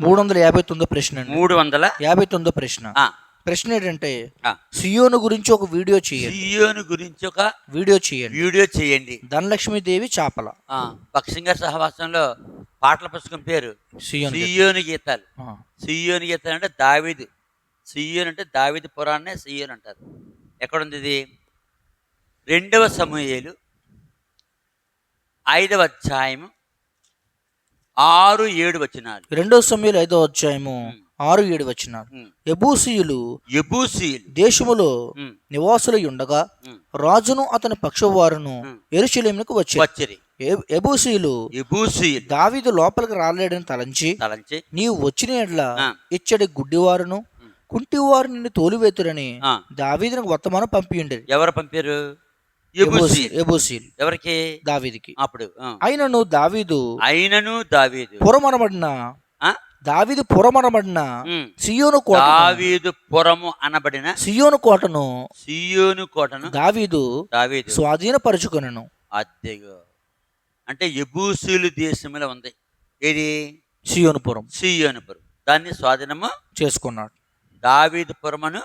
మూడు వందల యాభై తొమ్మిదో ప్రశ్న మూడు వందల యాభై తొమ్మిదో ప్రశ్న. ఆ, ప్రశ్న ఏంటంటే. సియోను గురించి ఒక వీడియో చేయండి. సియోను గురించి ఒక వీడియో చేయండి. వీడియో చేయండి. ధనలక్ష్మీదేవి చాపల. ఆ, భక్సింగ సహవాసంలో పాటల పుస్తకం పేరు సియోను గీత. సియోను గీతాలు. సియోను గీతాలు అంటే దావీదు. సియోన్ అంటే దావీదు పురాణనే సియోన్ అంటారు. ఎక్కడుంది ఇది? రెండవ సమూహేలు ఐదవ అధ్యాయము ఆరు ఏడు వచనాలు. రెండో సమయంలో ఐదో అధ్యాయము ఆరు ఏడు వచ్చినారు. ఎబూసీయులు యెబూసీయులు దేశములో నివాసులై ఉండగా రాజును అతని పక్షవారును. ఎరుశలేమునకు వచ్చారు. వచ్చిరి. ఎ- ఎబూసీయులు యెబూసీయులు. దావీదు లోపలికి రాలేడని తలంచి తలంచి. నీవు వచ్చిన ఎడ్ల. ఇచ్చడి గుడ్డివారును కుంటివారు నిన్ను తోలివేతురని దావీదునికి వర్తమానం పంపియుండేది ఎవరు పంపారు? ఎబూసీలు ఎవరికి? దావీదికి. అప్పుడు. అయినను దావీదు అయినను దావీదు. పురమనబడిన ఆ? దావీదు పురమనబడిన ఉమ్. సియోను కోట దావీదు పురము అనబడిన సియోను కోటను. సియోను కోటను దావీదు దావీదు. స్వాధీనపరుచుకొనను. అద్దెగో. అంటే యబూసీలు దేశంలో ఉంది. ఏది? సియోనుపురం సియోనుపురం దాన్ని స్వాధీనము చేసుకున్నాడు. దావీదు పురమను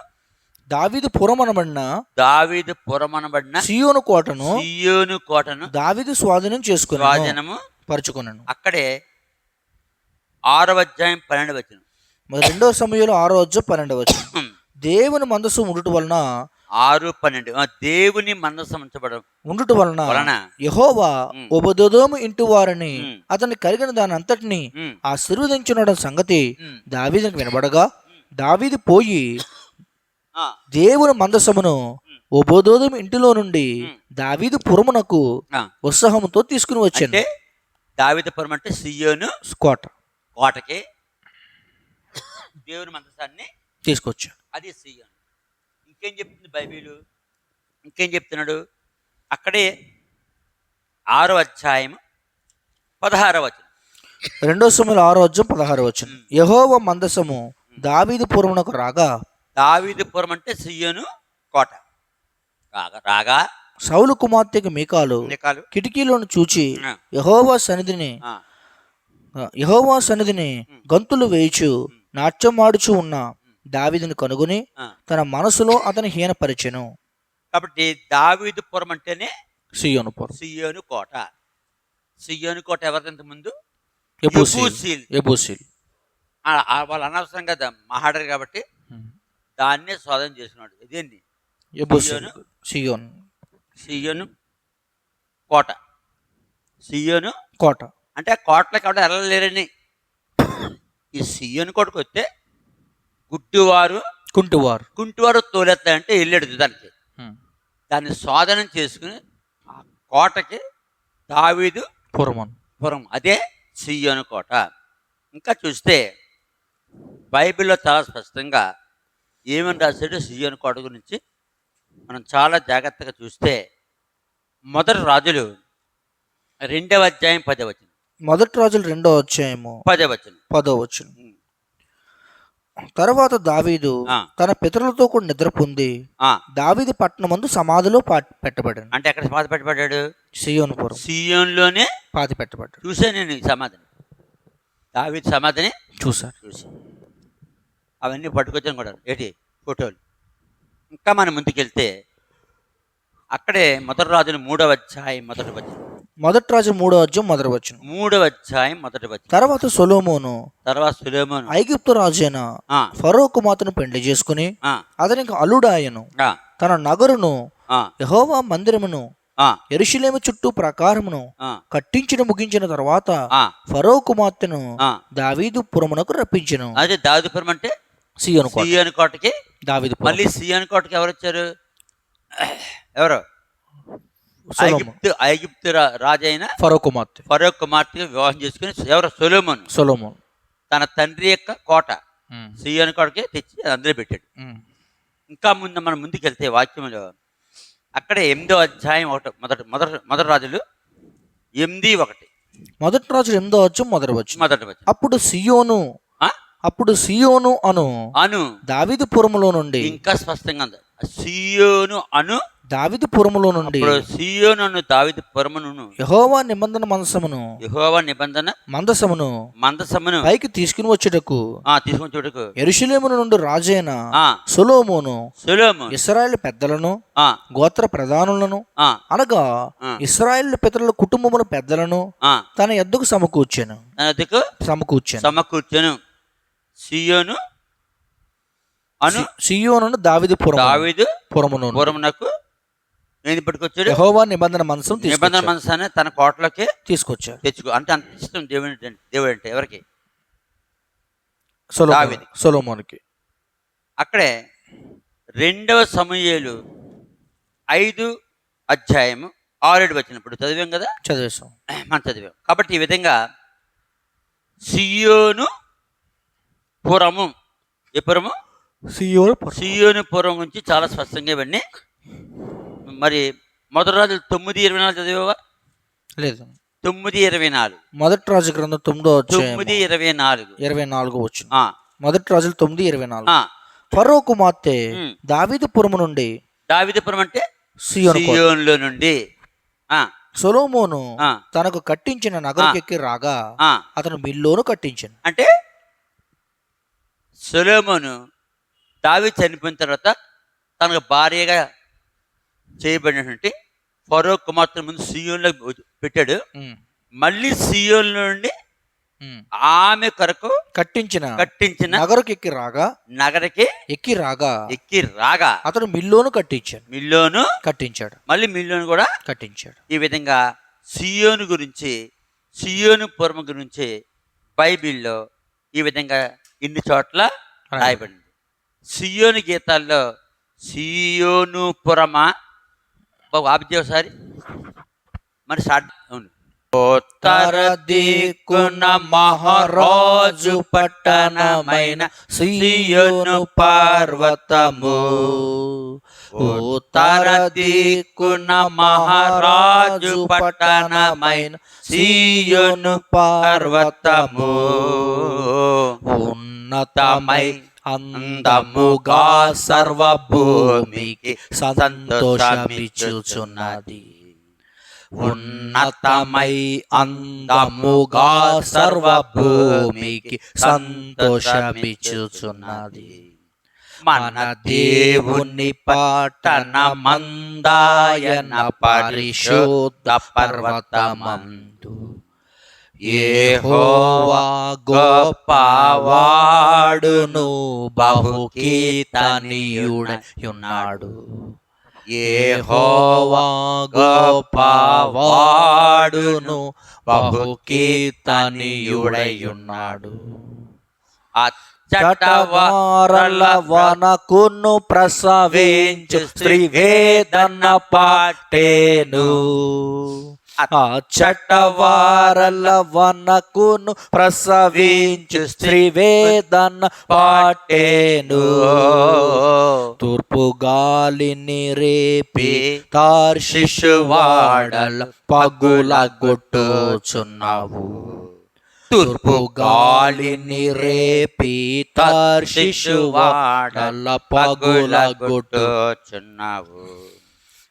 దావీదు పురమనబడిన దావీదు పురమనబడిన సియోను కోటను సియోను కోటను దావీదు స్వాధీనం చేసుకున్నాను స్వాధీనము పరుచుకున్నాను అక్కడే ఆరవ అధ్యాయం పన్నెండు వచ్చిన రెండవ సమయంలో ఆరో అధ్యాయం పన్నెండవ వచ్చిన దేవుని మందస్సు ఉండుట వలన ఆరు పన్నెండు దేవుని మందసం ఉంచబడం ఉండుట వలన వలన యహోవా. ఉపదోదోము ఇంటి వారిని ఉమ్. అతన్ని కలిగిన దాని అంతటిని ఉమ్, ఆశీర్వదించున్న సంగతి. దావీదునికి వినబడగా దావీదు పోయి దేవుని మందసమును ఉపదోదం ఇంటిలో నుండి దావీదు పురమునకు. ఉత్సాహంతో తీసుకుని వచ్చాను. అంటే దావీదు పురం అంటే సియోను కోట. కోటకి దేవుని మందసాన్ని తీసుకొచ్చాను అది సియోను. ఇంకేం చెప్తుంది బైబిలు? ఇంకేం చెప్తున్నాడు? అక్కడే ఆరో అధ్యాయం పదహారవ వచనం. రెండో సమయంలో ఆరో అధ్యాయం పదహారు వచ్చిన యహోవ మందసము దావీదు పురమునకు రాగా దావీదుపురం అంటే సియోను కోట. రాగా రాగా సౌలు కుమార్తెకి మీకాలు నికాలు కిటికీలోను చూచి యహోవా సన్నిధిని యహోవా సన్నిధిని గంతులు వేయిచు నాట్యమాడుచు ఉన్న దావీదుని కనుగొని. తన మనసులో అతని హీనపరిచెను. కాబట్టి దావీదుపురం అంటేనే సియోనుపురం సియోను కోట. సియోను కోట ఎవరికంత ముందు? ఎబూసీల్. ఎబూసీల్ వాళ్ళు అనవసరం కదా మహాడరు కాబట్టి దాన్నే స్వాధీనం చేసుకున్నాడు. ఇదేంటి సియోన్ సియోను. కోట. సియోను కోట. అంటే కోటలోకి ఎవడ వెళ్ళలేరని ఈ సియోను కోటకు వస్తే గుడ్డివారు కుంటివారు కుంటివారు తోలెత్తాయంటే వెళ్ళాడు దానికి దాన్ని స్వాధీనం చేసుకుని ఆ కోటకి దావీదు పురమన్. పురం అదే సియోను కోట. ఇంకా చూస్తే బైబిల్లో చాలా స్పష్టంగా ఏమని రాశాడు సియోను కోట గురించి మనం చాలా జాగ్రత్తగా చూస్తే మొదటి రాజులు రెండవ అధ్యాయం పదవచనం మొదటి రోజులు రెండో అధ్యాయము పదవచనం పదో వచ్చిన తర్వాత దావీదు. తన పితరులతో కూడా నిద్ర పొంది ఆ, దావీదు పట్టణమందు సమాధిలో పాతి పెట్టబడాను అంటే ఎక్కడ పాత పెట్టబడ్డాడు? సియోనుపురం సియోన్లోనే పాతి పెట్టబడ్డాడు. చూశాను నేను సమాధిని. దావీదు సమాధిని చూసారు చూసి అవన్నీ పట్టుకొచ్చాను కూడా. ఏంటి? ఫోటోలు. ఇంకా మనం ముందుకెళ్తే అక్కడే మొదటి రాజులు మూడవ అధ్యాయం మొదటి వచ్చిన మొదటి రాజు మూడో అధ్యాయం మొదటి వచ్చిన మూడవ అధ్యాయం మొదటి వచ్చిన తర్వాత సొలోమోను తర్వాత సులేమోను. ఐగుప్తు రాజైన ఫరో కుమార్తెను పెండ్లి చేసుకుని అతనికి అల్లుడాయను తన నగరును యహోవా మందిరమును ఆ, ఎరుషులేము చుట్టూ ప్రాకారమును కట్టించిన ముగించిన తర్వాత ఫరో కుమార్తెను. దావీదు పురమునకు రప్పించెను. అదే దావిపురం అంటే సియోను సియోను కోటకి? దావీదు మళ్ళీ సియోను కోటకి ఎవరు? వచ్చారు ఎవరు. ఐగుప్తు ఐగుప్తు అయిన ఫరో కుమార్తె. ఫరో కుమార్తెగా వివాహం చేసుకుని ఎవరు? సొలోమోను. సొలోమోన్. తన తండ్రి యొక్క కోట. సియోను కోటకి తెచ్చి అందులో పెట్టాడు. ఇంకా ముందు మనం ముందుకెళ్తే వాక్యంలో అక్కడ ఎనిమిదో అధ్యాయం ఒకటి మొదటి మొదటి మొదటి రాజులు ఎనిమిది ఒకటి. మొదటి రాజు ఎనిమిదో అధ్యాయం మొదటి వచ్చు మొదటి వచ్చి అప్పుడు సియోను అప్పుడు సియోను అను అను. దావీదు పురములో నుండి ఇంకా స్పష్టంగా ఉంది. సియోను అను. దావిది పురములో నుండి సియోను దావిది పురమును యహోవా నిబంధన మందసమును యెహోవా నిబంధన మందసమును మందసమును. పైకి తీసుకుని వచ్చుటకు ఆ తీసుకొని చూడకు ఎరుషులేమును నుండి రాజైన ఆ. సొలోమోను సులోము. ఇస్రాయేల్ పెద్దలను ఆ. గోత్ర ప్రధానులను ఆ. అనగా. ఇస్రాయేల్ పితరుల కుటుంబముల పెద్దలను ఆ. తన ఎద్దుకు సమకూర్చాను. సమకూర్చాను. సమకూర్చెను. సియోను అను సియోను దావిది పురం దావీదు పురమును పూర్వమునకు ఏంది పట్టుకొచ్చాడు యహోవా నిబంధన మనసం నిబంధన మనసాన్ని తన కోటలోకి తీసుకొచ్చారు తెచ్చుకో అంటే అంత ఇష్టం దేవుడు అంటే దేవుడు అంటే ఎవరికి. సొలొమోనుకి. అక్కడే రెండవ సమూయేలు ఐదు అధ్యాయము ఆరేడు వచ్చినప్పుడు చదివాం కదా? చదివేశాం. మనం చదివాం. కాబట్టి ఈ విధంగా సియోను పురము. ఏ పురము? సియోను పురం. పురం గురించి చాలా స్పష్టంగా ఇవన్నీ మరి మొదటి రోజు తొమ్మిది ఇరవై నాలుగు చదివావా? లేదు. తొమ్మిది ఇరవై నాలుగు. మొదటి రాజు గ్రంథం తొమ్మిదో తొమ్మిది ఇరవై నాలుగు. ఇరవై నాలుగు వచ్చిన ఆ, మొదటి రాజులు తొమ్మిది ఇరవై నాలుగు. ఫరో కుమార్తె ఉమ్. దావీదు పురము నుండి దావిదపురం అంటే. సియోన్లో నుండి. ఆ, సొలొమోను తనకు కట్టించిన నగరకెక్కి రాగా. అతను మిల్లోను కట్టించాను అంటే? సొలోమోను దావి చనిపోయిన తర్వాత తనకు భార్యగా చేయబడినటువంటి ఫరో కుమార్తె ముందు సియోన్లో పెట్టాడు. మళ్ళీ సియోన్ నుండి. ఆమె కొరకు కట్టించిన కట్టించిన నగరకెక్కి రాగా నగరకి ఎక్కి రాగా ఎక్కి రాగా అతను మిల్లోను కట్టించాడు. మిల్లోను కట్టించాడు. మళ్ళీ మిల్లోను కూడా కట్టించాడు. ఈ విధంగా సియోను గురించి సియోను పూర్వం గురించి బైబిల్లో ఈ విధంగా ఇన్ని చోట్ల రాయబడింది. సియోను గీతాల్లో సియోను పురమా బాబు ఆపితే ఒకసారి. మరి స్టార్ట్ అవును. ఉత్తర దిక్కున మహారాజు పట్టణమైన సియోను పర్వతము. ఉత్తర దిక్కున మహారాజు పట్టణమైన సియోను పర్వతము. ఉన్నతమై అందముగా సర్వభూమికి సంతోషమిచ్చుచున్నది ఉన్నతమై అందముగా సర్వభూమికి సంతోషమిచ్చుచున్నది మన దేవుని పట్టణ మందాయన పరిశుద్ధ పర్వతమందు ఏహోవా గొప్పవాడును బహుకీర్తనీయుడయున్నాడు. ఏహోవా గొప్పవాడును బహుకీర్తనీయుడయున్నాడు. చటవారల వనకును ప్రసవించు స్త్రీ వేదన పాటేను. ఆ చటవారల వనకును ప్రసవించు స్త్రీ పాటేను. తూర్పు గాలిని రేపి తార్షిషువాడల పగుల గుట్టుచున్నావు. తూర్పు గాలిని రేపి తార్షిషువాడల పగుల గుట్టుచున్నావు.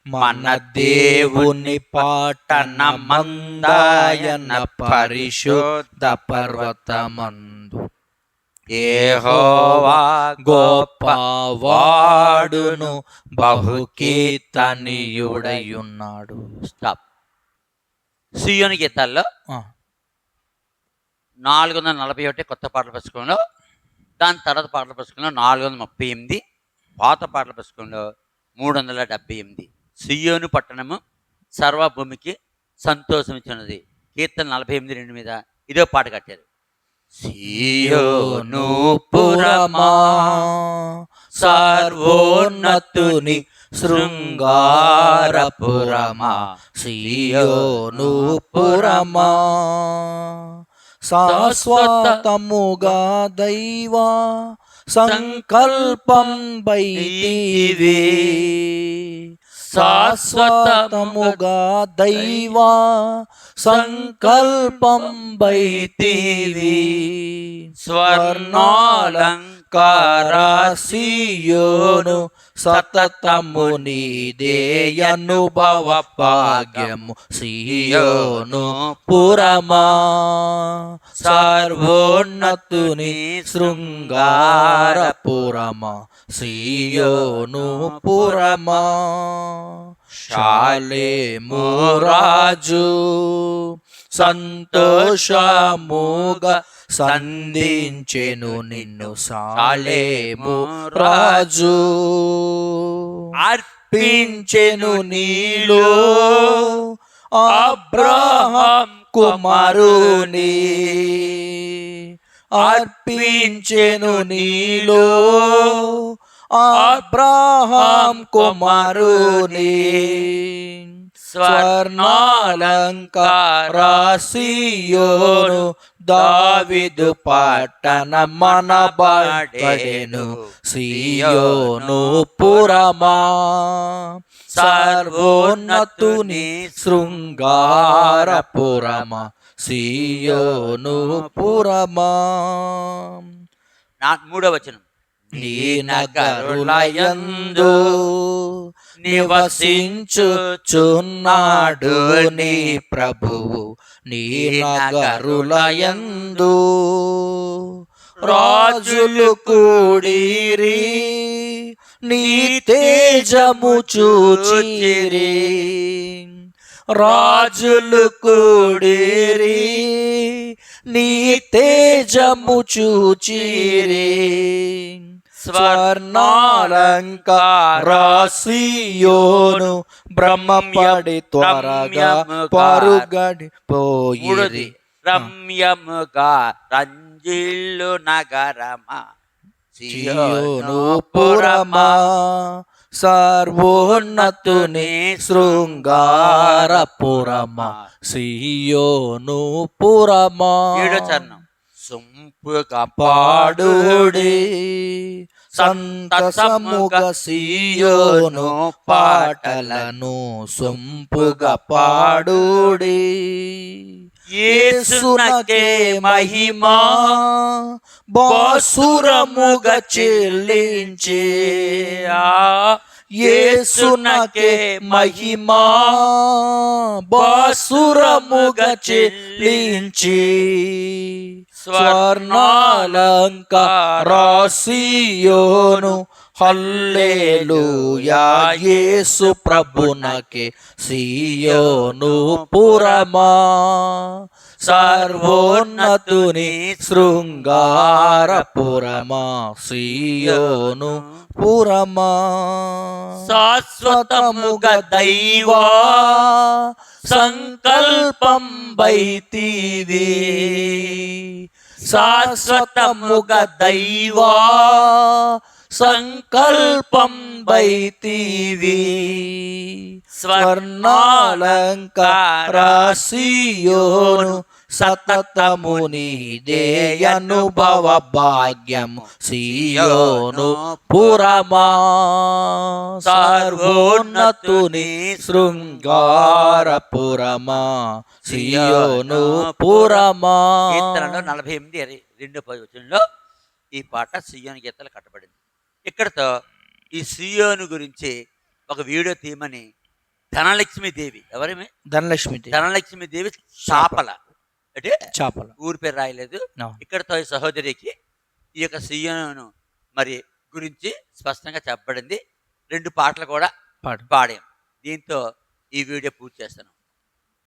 మన దేవుని పాటన మందాయన పరిశుద్ధ పర్వతమందు. ఏహోవా గొప్పవాడును బహుకీర్తనీయుడయున్నాడు స్టాప్ సియోని గీతాల్లో నాలుగు వందల నలభై ఒకటి కొత్త పాటల పుస్తకంలో దాని తర్వాత పాటల పుస్తకంలో నాలుగు వందల ముప్పై ఎనిమిది పాత పాటల పుస్తకంలో మూడు వందల డెబ్బై ఎనిమిది సియోను పట్టణము సర్వభూమికి సంతోషమిచ్చినది. కీర్తన నలభై ఎనిమిది రెండు మీద ఇదో పాట కట్టారు. సియోను పురమా సర్వోన్నతుని శృంగారపురమా. సియోను పురమా శాశ్వతముగా దైవా సంకల్పం బైవే శాశ్వతముగా దైవా సంకల్పం బైతివి స్వర్ణాలం కారాసియోను సతతము నీదే అనుభవ భాగ్యము సియోను పురమా. సర్వోన్నతుని శృంగార పురమా. సియోను పురమా. శాలేము రాజు సంతోషముగా సంధించెను నిన్ను సాలేము రాజు. అర్పించెను నీలో అబ్రహం కుమారుని. అర్పించెను నీలో అబ్రహం కుమారుని. స్వర్ణాలంకారాసియోను దావిదు పట్టణ మన బాడేను సియోను పురమా. సర్వోన్నతుని శృంగార పురమా. సియోను పురమా. నా మూడవచనం నీ నగరులయందు నివసించుచున్నాడు నీ ప్రభువు. నీ నగరులయందు రాజులు కూడిరి నీ తేజము చూచిరి. రాజులు కూడిరి నీ తేజము చూచిరి. స్వర్ణాలంకారాసియోను బ్రహ్మపడి త్వరగా పరుగడి మూడోది పోయిరి రమ్యముగా రంజిల్లు నగరమా సియోను పురమా సర్వోన్నతుని శృంగార పురమా సియోను పురమా ఏడో చరణం సొంపుగా పాడుడి సంతసముగ సియోను పాటలను సొంపుగా పాడుడి యేసునకే మహిమా బాసురముగ చెల్లించే. యేసునకే మహిమా. బాసురముగ చెల్లించి స్వర్ణాలంకారాసియోను హల్లేలూయా. యేసు ప్రభునకే సియోను పురమా. సర్వోన్నతుని శృంగార పురమా సియోను పురమా శాశ్వతముగ దైవా సంకల్పం వైతివి శాశ్వతముగ దైవా సంకల్పం వైతివి స్వర్ణాలంకారాసియోను సతతము నీదే అనుభవ భాగ్యము సియోను పురమా సర్వోన్నతుని శృంగార పురమా సియోను పురమా కీర్తనలో నలభై ఎనిమిది రెండు పది వచనంలో ఈ పాట సియోను గీతలు కట్టబడింది. ఇక్కడతో ఈ సియోను గురించి ఒక వీడియో తీయమని ధనలక్ష్మి దేవి ఎవరేమి? ధనలక్ష్మి ధనలక్ష్మి దేవి చాపల. అంటే చేపల. ఊరి పేరు రాయలేదు. ఇక్కడతో ఈ సహోదరికి ఈ యొక్క సియోను మరి గురించి స్పష్టంగా చెప్పబడింది. రెండు పాటలు కూడా పాడాం. దీంతో ఈ వీడియో పూర్తి చేస్తాను